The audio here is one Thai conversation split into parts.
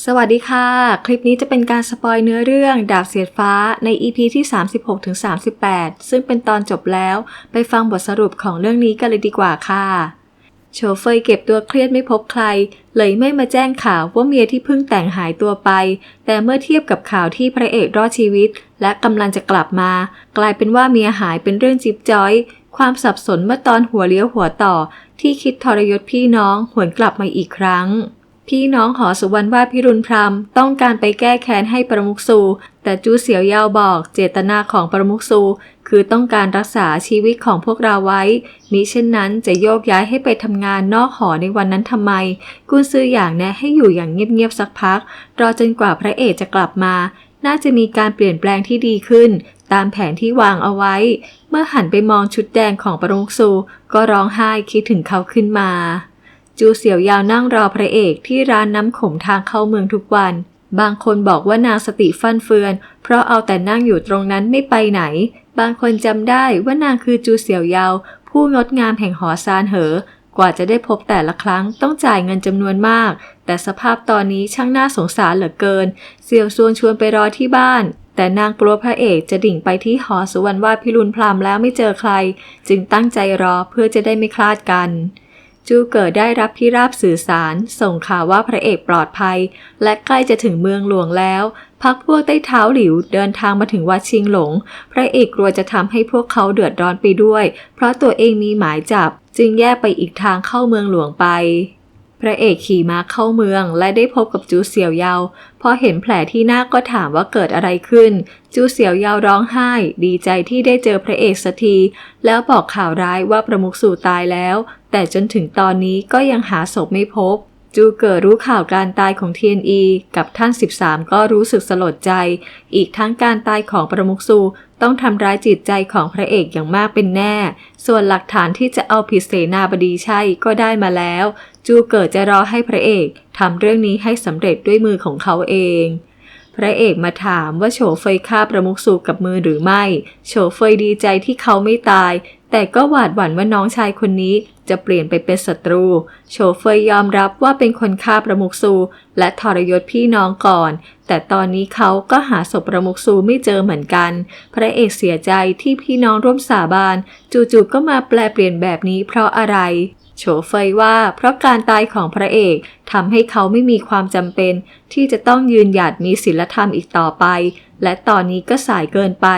สวัสดีค่ะ คลิปนี้จะเป็นการสปอยเนื้อเรื่องดาบเสียดฟ้าใน EP ที่ 36-38 ซึ่งเป็นตอนจบแล้ว ไปฟังบทสรุปของเรื่องนี้กันเลยดีกว่าค่ะ โชเฟยเก็บตัวเครียดไม่พบใคร เลยไม่มาแจ้งข่าวว่าเมียที่เพิ่งแต่งหายตัวไป แต่เมื่อเทียบกับข่าวที่พระเอกรอดชีวิต และกำลังจะกลับมา กลายเป็นว่าเมียหายเป็นเรื่องจิ๊บจ้อย ความสับสนเมื่อตอนหัวเลี้ยวหัวต่อ ที่คิดทรยศพี่น้องหวนกลับมาอีกครั้ง พี่น้องหอสุวรรณว่าพิรุณพรามต้องการไปแก้แค้นให้ประมุกซู แต่จูเสียวยาวบอกเจตนาของประมุกซู คือต้องการรักษาชีวิตของพวกเราไว้ มิเช่นนั้นจะโยกย้ายให้ไปทำงานนอกหอในวันนั้นทำไม กุนซื้ออย่างแนะให้อยู่อย่างเงียบๆสักพัก รอจนกว่าพระเอกจะกลับมา น่าจะมีการเปลี่ยนแปลงที่ดีขึ้น ตามแผนที่วางเอาไว้ เมื่อหันไปมองชุดแดงของประมุกซู ก็ร้องไห้คิดถึงเขาขึ้นมา จูเสี่ยวยาวนั่งรอพระเอกที่ร้านน้ำขมทางเข้าเมืองทุกวัน บางคนบอกว่านางสติฟั่นเฟือน เพราะเอาแต่นั่งอยู่ตรงนั้นไม่ไปไหน บางคนจำได้ว่านางคือจูเสี่ยวยาว ผู้งดงามแห่งหอซานเหอ กว่าจะได้พบแต่ละครั้งต้องจ่ายเงินจำนวนมาก แต่สภาพตอนนี้ช่างน่าสงสารเหลือเกิน เสี่ยวซวนชวนไปรอที่บ้านแต่นางกลัวพระเอกจะดิ่งไปที่หอสุวรรณวาดพิรุณพรามแล้วไม่เจอใคร จึงตั้งใจรอเพื่อจะได้ไม่คลาดกัน จูเกิดได้รับที่ราบสื่อสาร ส่งข่าวว่าพระเอกปลอดภัย และใกล้จะถึงเมืองหลวงแล้วพักพวกใต้เท้าหลิวเดินทางมาถึงวัดชิงหลง พระเอกกลัวจะทำให้พวกเขาเดือดร้อนไปด้วย เพราะตัวเองมีหมายจับ จึงแยกไปอีกทางเข้าเมืองหลวงไป พระเอกขี่ม้าเข้าเมือง และได้พบกับจูเสี่ยวเยา พอเห็นแผลที่หน้าก็ถามว่าเกิดอะไรขึ้น จูเสี่ยวเยาร้องไห้ ดีใจที่ได้เจอพระเอกสักที แล้วบอกข่าวร้ายว่าประมุขสู่ตายแล้ว แต่จนถึงตอนนี้ก็ยังหาศพไม่พบ จูเกิดรู้ข่าวการตายของเทียนอีกับท่าน 13 ก็รู้สึกสลดใจ อีกทั้งการตายของประมุขซูต้องทำร้ายจิตใจของพระเอกอย่างมากเป็นแน่ ส่วนหลักฐานที่จะเอาผิดเสนาบดีใช่ก็ได้มาแล้ว จูเกิดจะรอให้พระเอกทำเรื่องนี้ให้สำเร็จด้วยมือของเขาเองพระเอกมาถามว่าโฉเฟยฆ่าประมุขสูกับมือหรือไม่ โฉเฟยดีใจที่เขาไม่ตาย แต่ก็หวาดหวั่นว่าน้องชายคนนี้จะเปลี่ยนไปเป็นศัตรูโฉเฟยยอมรับว่าเป็นคนฆ่าประมุขซู และทรยศพี่น้องก่อน แต่ตอนนี้เขาก็หาศพประมุขซูไม่เจอเหมือนกัน พระเอกเสียใจที่พี่น้องร่วมสาบาน จู่ๆก็มาแปลเปลี่ยนแบบนี้เพราะอะไรโฉเฟยว่าเพราะการตายของพระเอกทำให้เขาไม่มีความจำเป็น ที่จะต้องยืนหยัดมีศีลธรรมอีกต่อไป และตอนนี้ก็สายเกินไป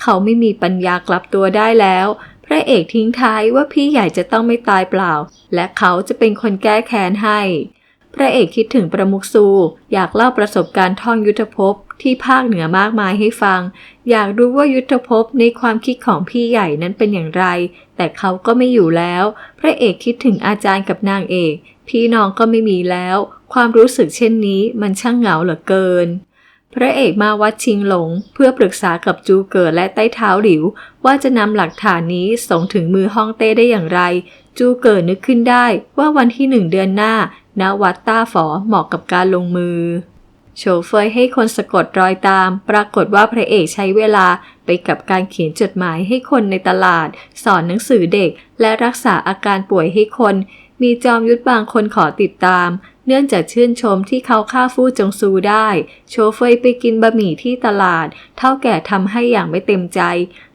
เขาไม่มีปัญญากลับตัวได้แล้ว พระเอกทิ้งท้ายว่าพี่ใหญ่จะต้องไม่ตายเปล่า และเขาจะเป็นคนแก้แค้นให้ พระเอกคิดถึงประมุขซู อยากเล่าประสบการณ์ท่องยุทธภพที่ภาคเหนือมากมายให้ฟัง อยากรู้ว่ายุทธภพในความคิดของพี่ใหญ่นั้นเป็นอย่างไร แต่เขาก็ไม่อยู่แล้ว พระเอกคิดถึงอาจารย์กับนางเอก พี่น้องก็ไม่มีแล้ว ความรู้สึกเช่นนี้มันช่างเหงาเหลือเกิน พระเอกมาวัดชิงหลง เพื่อปรึกษากับจูเกิดและใต้เท้าหลิว ว่าจะนำหลักฐานนี้ส่งถึงมือฮ่องเต้ได้อย่างไร จูเกิดนึกขึ้นได้ว่าวันที่หนึ่งเดือนหน้าณวัดต้าฝอเหมาะกับการลงมือ โชเฟยให้คนสะกดรอยตาม ปรากฏว่าพระเอกใช้เวลาไปกับการเขียนจดหมายให้คนในตลาด สอนหนังสือเด็ก และรักษาอาการป่วยให้คน มีจอมยุทธบางคนขอติดตาม เนื่องจากชื่นชมที่เขาฆ่าฟู่จงซูได้ โชเฟยไปกินบะหมี่ที่ตลาด เท่าแก่ทำให้อย่างไม่เต็มใจ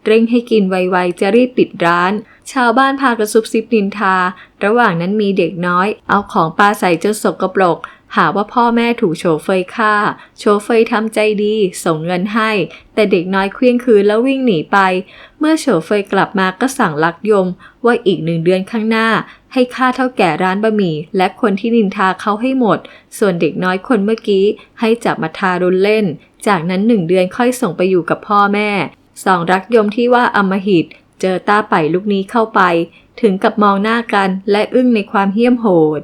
เร่งให้กินไวๆจะรีบปิดร้าน ชาวบ้านพากระซุบซิบนินทา ระหว่างนั้นมีเด็กน้อย เอาของปลาใส่จนสกปรก หาว่าพ่อแม่ถูกโชเฟยฆ่า โชเฟยทำใจดี ส่งเงินให้ แต่เด็กน้อยเคลี้ยงคืนแล้ววิ่งหนีไป เมื่อโชเฟยกลับมาก็สั่งลักยม ว่าอีกหนึ่งเดือนข้างหน้า ให้ฆ่าเท่าแก่ร้านบะหมี่และคนที่นินทาเขาให้หมด ส่วนเด็กน้อยคนเมื่อกี้ ให้จับมาทารุณเล่น จากนั้นหนึ่งเดือนค่อยส่งไปอยู่กับพ่อแม่สองรักยมที่ว่าอมหิตเจอตาไปลูกนี้เข้าไป ถึงกับมองหน้ากันและอึ้งในความเหี้ยมโหด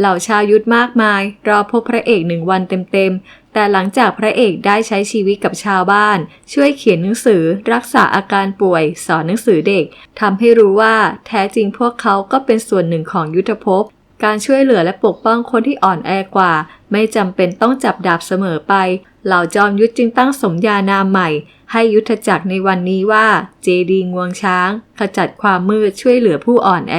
เหล่าชาวยุทธมากมาย รอพบพระเอกหนึ่งวันเต็มๆ แต่หลังจากพระเอกได้ใช้ชีวิตกับชาวบ้าน ช่วยเขียนหนังสือ รักษาอาการป่วย สอนหนังสือเด็กทำให้รู้ว่าแท้จริงพวกเขาก็เป็นส่วนหนึ่งของยุทธภพการช่วยเหลือและปกป้องคนที่อ่อนแอกว่า ไม่จำเป็นต้องจับดาบเสมอไป เหล่าจอมยุทธจึงตั้งสมญานามใหม่ ให้ยุทธจักรในวันนี้ว่า เจดีงวงช้าง ขจัดความมืดช่วยเหลือผู้อ่อนแอ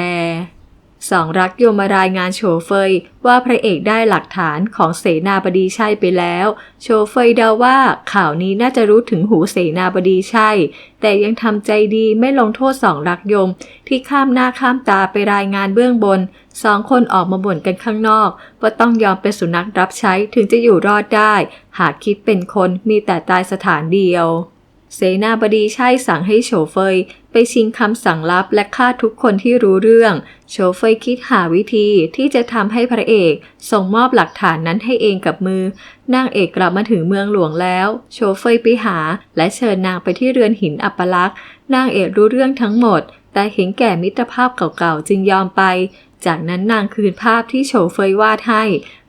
สองรักโยมมารายงานโชเฟยว่าพระเอกได้หลักฐานของเสนาบดีใช่ไปแล้ว โชเฟยเดาว่าข่าวนี้น่าจะรู้ถึงหูเสนาบดีใช่แต่ยังทำใจดีไม่ลงโทษสองรักยม ที่ข้ามหน้าข้ามตาไปรายงานเบื้องบน สองคนออกมาบ่นกันข้างนอก ว่าต้องยอมเป็นสุนัขรับใช้ถึงจะอยู่รอดได้ หากคิดเป็นคนมีแต่ตายสถานเดียว เสนาบดีใช่สั่งให้โชเฟยไปชิงคำสั่งลับและฆ่าทุกคนที่รู้เรื่อง โชเฟยคิดหาวิธีที่จะทำให้พระเอกส่งมอบหลักฐานนั้นให้เองกับมือ นางเอกกลับมาถึงเมืองหลวงแล้ว โชเฟยไปหา และเชิญนางไปที่เรือนหินอัปลักษ์นางเอกรู้เรื่องทั้งหมด แต่เห็นแก่มิตรภาพเก่าๆจึงยอมไป จากนั้นนางคืนภาพที่โชเฟยวาดให้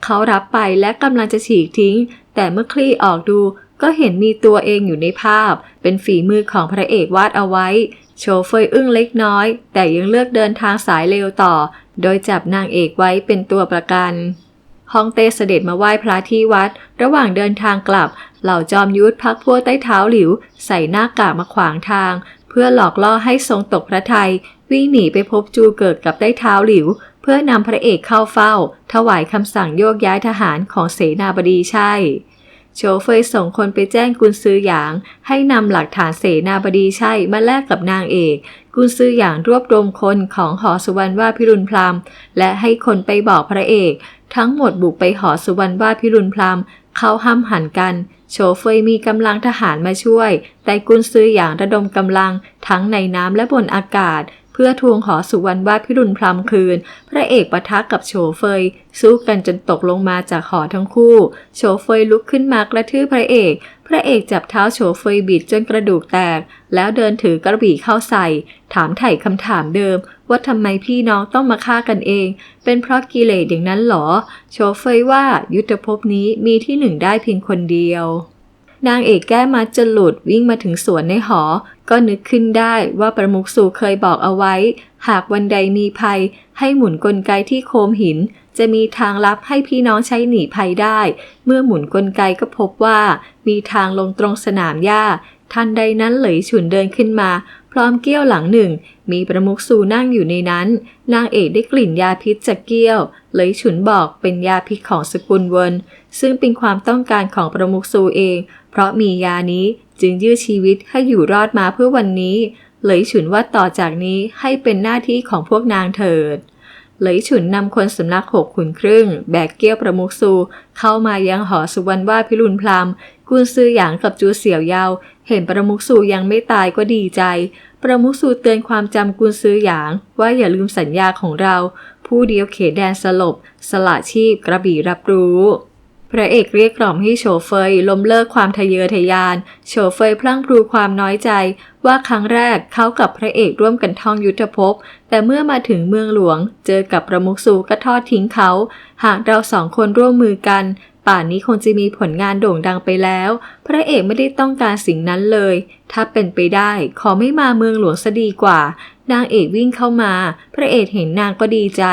เขารับไปและกำลังจะฉีกทิ้ง แต่เมื่อคลี่ออกดู ก็เห็นมีตัวเองอยู่ในภาพ เป็นฝีมือของพระเอกวาดเอาไว้ โชเฟยอึ้งเล็กน้อย แต่ยังเลือกเดินทางสายเร็วต่อ โดยจับนางเอกไว้เป็นตัวประกันฮองเต้เสด็จมาไหว้พระที่วัด ระหว่างเดินทางกลับ เหล่าจอมยุทธพักพวกใต้เท้าหลิว ใส่หน้ากากมาขวางทาง เพื่อหลอกล่อให้ทรงตกพระทัยวิ่งหนีไปพบจูเกิดกับใต้เท้าหลิว เพื่อนำพระเอกเข้าเฝ้า ถวายคำสั่งโยกย้ายทหารของเสนาบดีใช่ โชเฟยส่งคนไปแจ้งกุนซือหยาง ให้นำหลักฐานเสนาบดีใช่มาแลกกับนางเอก กุนซือหยางรวบรวมคนของหอสุวรรณว่าพิรุณพรามและให้คนไปบอกพระเอก ทั้งหมดบุกไปหอสุวรรณว่าพิรุณพรามเขาห้ามหันกันโชเฟยมีกำลังทหารมาช่วย แต่กุนซือหยางระดมกำลังทั้งในน้ำและบนอากาศ เพื่อทวงหอสุวรรณวาดพิรุณพรำคืน พระเอกปะทะกับโฉเฟย สู้กันจนตกลงมาจากหอทั้งคู่ โฉเฟยลุกขึ้นมากระทืบพระเอก พระเอกจับเท้าโฉเฟยบิดจนกระดูกแตก แล้วเดินถือกระบี่เข้าใส่ ถามไถ่คำถามเดิม ว่าทำไมพี่น้องต้องมาฆ่ากันเอง เป็นเพราะกิเลสอย่างนั้นหรอ โฉเฟยว่ายุทธภพนี้มีที่หนึ่งได้เพียงคนเดียว นางเอกแก้มัดจะหลุดวิ่งมาถึงสวนในหอ ก็นึกขึ้นได้ว่าประมุขสูเคยบอกเอาไว้ หากวันใดมีภัย ให้หมุนกลไกที่โคมหิน จะมีทางลับให้พี่น้องใช้หนีภัยได้ เมื่อหมุนกลไกก็พบว่า มีทางลงตรงสนามหญ้าทันใดนั้นเหลยฉุนเดินขึ้นมา พร้อมเกี้ยวหลังหนึ่ง มีประมุขสูนั่งอยู่ในนั้น นางเอกได้กลิ่นยาพิษจากเกี้ยวเลยฉุนบอกเป็นยาพิษของสกุลเวิน ซึ่งเป็นความต้องการของประมุขสูเอง เพราะมียานี้จึงยื้อชีวิตให้อยู่รอดมาเพื่อวันนี้ เลยฉุนว่าต่อจากนี้ให้เป็นหน้าที่ของพวกนางเถิด เลยฉุนนำคนสำนักหกขุนครึ่ง แบกเกี้ยวประมุขสูเข้ามายังหอสุวรรณว่าพิรุณพลัมกุนซือหยางกับจูเสี่ยวยาว เห็นประมุขสูยังไม่ตายก็ดีใจ ประมุขสูเตือนความจำกุนซือหยาง ว่าอย่าลืมสัญญาของเรา ผู้เดียวเขตแดนสลบ สละชีพกระบี่รับรู้ พระเอกเรียกกล่อมให้โชเฟยล้มเลิกความทะเยอทะยาน โชเฟยพลั่งพลูความน้อยใจ ว่าครั้งแรกเขากับพระเอกร่วมกันท่องยุทธภพ แต่เมื่อมาถึงเมืองหลวง เจอกับประมุขสูก็ทอดทิ้งเขา หากเราสองคนร่วมมือกัน ป่านนี้คงจะมีผลงานโด่งดังไปแล้ว พระเอกไม่ได้ต้องการสิ่งนั้นเลย ถ้าเป็นไปได้ขอไม่มาเมืองหลวงซะดีกว่า นางเอกวิ่งเข้ามา พระเอกเห็นนางก็ดีใจ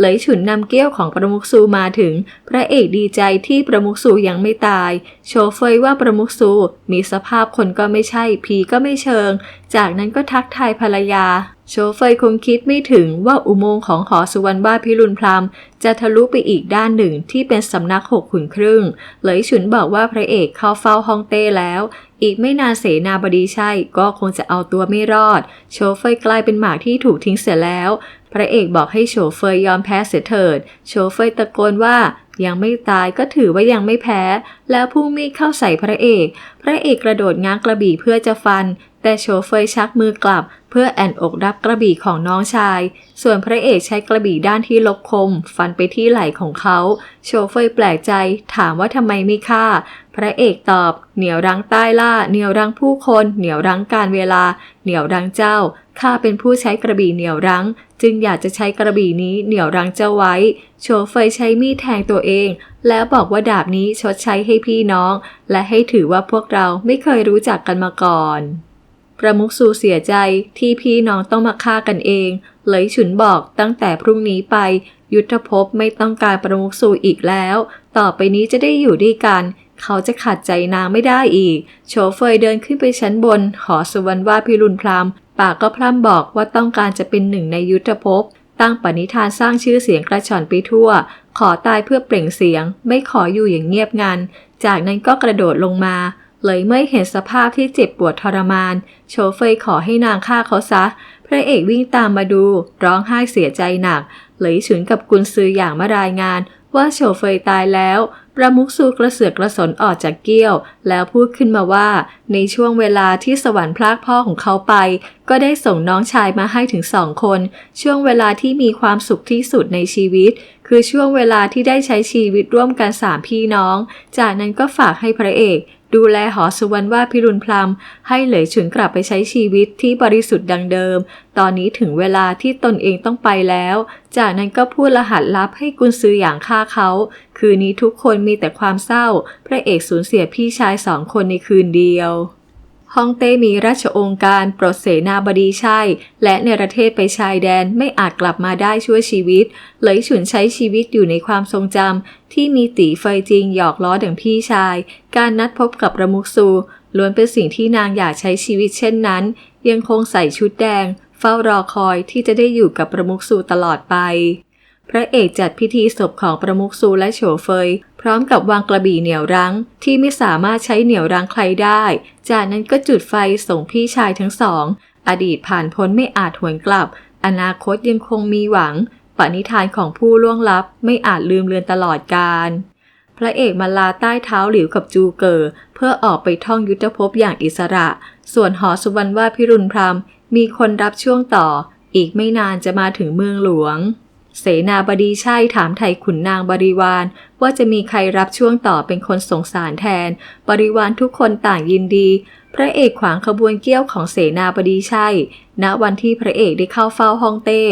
เลยฉุนนำเกี้ยวของประมุขซูมาถึง พระเอกดีใจที่ประมุขซูยังไม่ตาย โชเฟยว่าประมุขซูมีสภาพคนก็ไม่ใช่ผีก็ไม่เชิง จากนั้นก็ทักทายภรรยา โชเฟยคงคิดไม่ถึงว่าอุโมงค์ของหอสุวรรณบ้าพิรุณพรามจะทะลุไปอีกด้านหนึ่งที่เป็นสำนักหกขุนครึ่ง เลยฉุนบอกว่าพระเอกเข้าเฝ้าฮ่องเต้แล้ว อีกไม่นานเสนาบดีใช่ก็คงจะเอาตัวไม่รอด โชเฟยกลายเป็นหมากที่ถูกทิ้งเสียแล้ว พระเอกบอกให้โชเฟยยอมแพ้เสียเถิด โชเฟยตะโกนว่ายังไม่ตายก็ถือว่ายังไม่แพ้ แล้วพุ่งมีดเข้าใส่พระเอก พระเอกกระโดดง้างกระบี่เพื่อจะฟัน แต่โชเฟยชักมือกลับ เพื่อแอนอกรับกระบี่ของน้องชาย ส่วนพระเอกใช้กระบี่ด้านที่ลบคม ฟันไปที่ไหล่ของเขา โชเฟยแปลกใจถามว่าทำไมไม่ฆ่า พระเอกตอบ เหนียวรั้งใต้ล่า เหนียวรั้งผู้คน เหนียวรั้งการเวลา เหนียวรั้งเจ้าข้าเป็นผู้ใช้กระบี่เหนียวรั้ง จึงอยากจะใช้กระบี่นี้เหนี่ยวรั้งเจ้าไว้ โชเฟยใช้มีดแทงตัวเอง แล้วบอกว่าดาบนี้ชดใช้ให้พี่น้อง และให้ถือว่าพวกเราไม่เคยรู้จักกันมาก่อน ประมุขสูเสียใจที่พี่น้องต้องมาฆ่ากันเอง เลยฉุนบอกตั้งแต่พรุ่งนี้ไป ยุทธภพไม่ต้องการประมุขสูอีกแล้ว ต่อไปนี้จะได้อยู่ด้วยกัน เขาจะขัดใจนางไม่ได้อีก โชเฟยเดินขึ้นไปชั้นบน หอสุวรรณว่าพิรุณพรามปากก็พร่ำบอกว่าต้องการจะเป็นหนึ่งในยุทธภพ ตั้งปณิธานสร้างชื่อเสียงกระชอนไปทั่ว ขอตายเพื่อเปล่งเสียง ไม่ขออยู่อย่างเงียบงัน จากนั้นก็กระโดดลงมา เลยเมื่อเห็นสภาพที่เจ็บปวดทรมาน โชเฟยขอให้นางฆ่าเขาซะ พระเอกวิ่งตามมาดู ร้องไห้เสียใจหนัก เลยฉุนกับกุนซืออย่างมารายงานว่าโชเฟยตายแล้วประมุกซูกระเสือกกระสนออกจากเกี้ยว แล้วพูดขึ้นมาว่า ในช่วงเวลาที่สวรรค์พลากพ่อของเขาไป ก็ได้ส่งน้องชายมาให้ถึงสองคน ช่วงเวลาที่มีความสุขที่สุดในชีวิต คือช่วงเวลาที่ได้ใช้ชีวิตร่วมกันสามพี่น้อง จากนั้นก็ฝากให้พระเอก ดูแลหอสุวรรณว่าพิรุณพลัมให้เหลยฉุนกลับไปใช้ชีวิตที่บริสุทธิ์ดังเดิม ตอนนี้ถึงเวลาที่ตนเองต้องไปแล้ว จากนั้นก็พูดรหัสลับให้กุนซืออย่างฆ่าเขา คืนนี้ทุกคนมีแต่ความเศร้า พระเอกสูญเสียพี่ชายสองคนในคืนเดียว ฮ่องเต้มีราชองค์การปลดเสนาบดีใช่ และเนรเทศไปชายแดนไม่อาจกลับมาได้ช่วยชีวิต เลยฉุนใช้ชีวิตอยู่ในความทรงจำที่มีตีเฟยจริงหยอกล้อดังพี่ชาย การนัดพบกับระมุกซูล้วนเป็นสิ่งที่นางอยากใช้ชีวิตเช่นนั้น ยังคงใส่ชุดแดง เฝ้ารอคอยที่จะได้อยู่กับประมุกซูตลอดไป พระเอกจัดพิธีศพของประมุกซูและโฉเฟย พร้อมกับวางกระบี่เหนี่ยวรั้ง ที่ไม่สามารถใช้เหนี่ยวรั้งใครได้ จากนั้นก็จุดไฟส่งพี่ชายทั้งสอง อดีตผ่านพ้นไม่อาจหวนกลับ อนาคตยังคงมีหวังปณิธานของผู้ล่วงลับไม่อาจลืมเลือนตลอดกาลพระเอกมาลาใต้เท้าหลิวกับจูเกอร์เพื่อออกไปท่องยุทธภพอย่างอิสระ ส่วนหอสุวรรณว่าพิรุณพรมมีคนรับช่วงต่อ อีกไม่นานจะมาถึงเมืองหลวง เสนาบดีใช่ถามไทยขุนนางบริวาร ว่าจะมีใครรับช่วงต่อเป็นคนสงสารแทน บริวารทุกคนต่างยินดี พระเอกขวางขบวนเกี้ยวของเสนาบดีใช่ ณวันที่พระเอกได้เข้าเฝ้าฮ่องเต้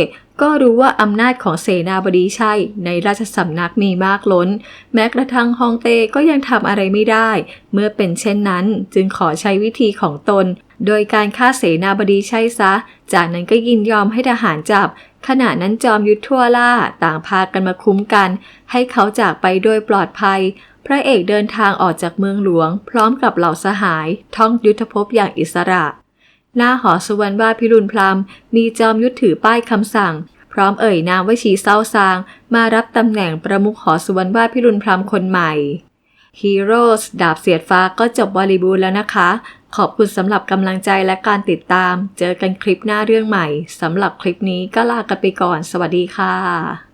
ก็รู้ว่าอำนาจของเสนาบดีใช่ ในราชสำนักมีมากล้น แม้กระทั่งฮ่องเต้ก็ยังทำอะไรไม่ได้ เมื่อเป็นเช่นนั้นจึงขอใช้วิธีของตนโดยการฆ่าเสนาบดีใช่ซะ จากนั้นก็ยินยอมให้ทหารจับ ขณะนั้นจอมยุทธทั่วล่าต่างพากันมาคุ้มกัน ให้เขาจากไปโดยปลอดภัย พระเอกเดินทางออกจากเมืองหลวง พร้อมกับเหล่าสหาย ท่องยุทธภพอย่างอิสระ หน้าหอสุวรรณว่าพิรุณพลัมมีจอมยุทธถือป้ายคำสั่ง พร้อมเอ่ยนามวชีเศร้าซาง มารับตำแหน่งประมุขหอสุวรรณว่าพิรุณพลัมคนใหม่ Heroes ดาบเสียดฟ้าก็จบบริบูรณ์แล้วนะคะ ขอบคุณสำหรับกำลังใจและการติดตาม เจอกันคลิปหน้าเรื่องใหม่สำหรับคลิปนี้ก็ลากันไปก่อน สวัสดีค่ะ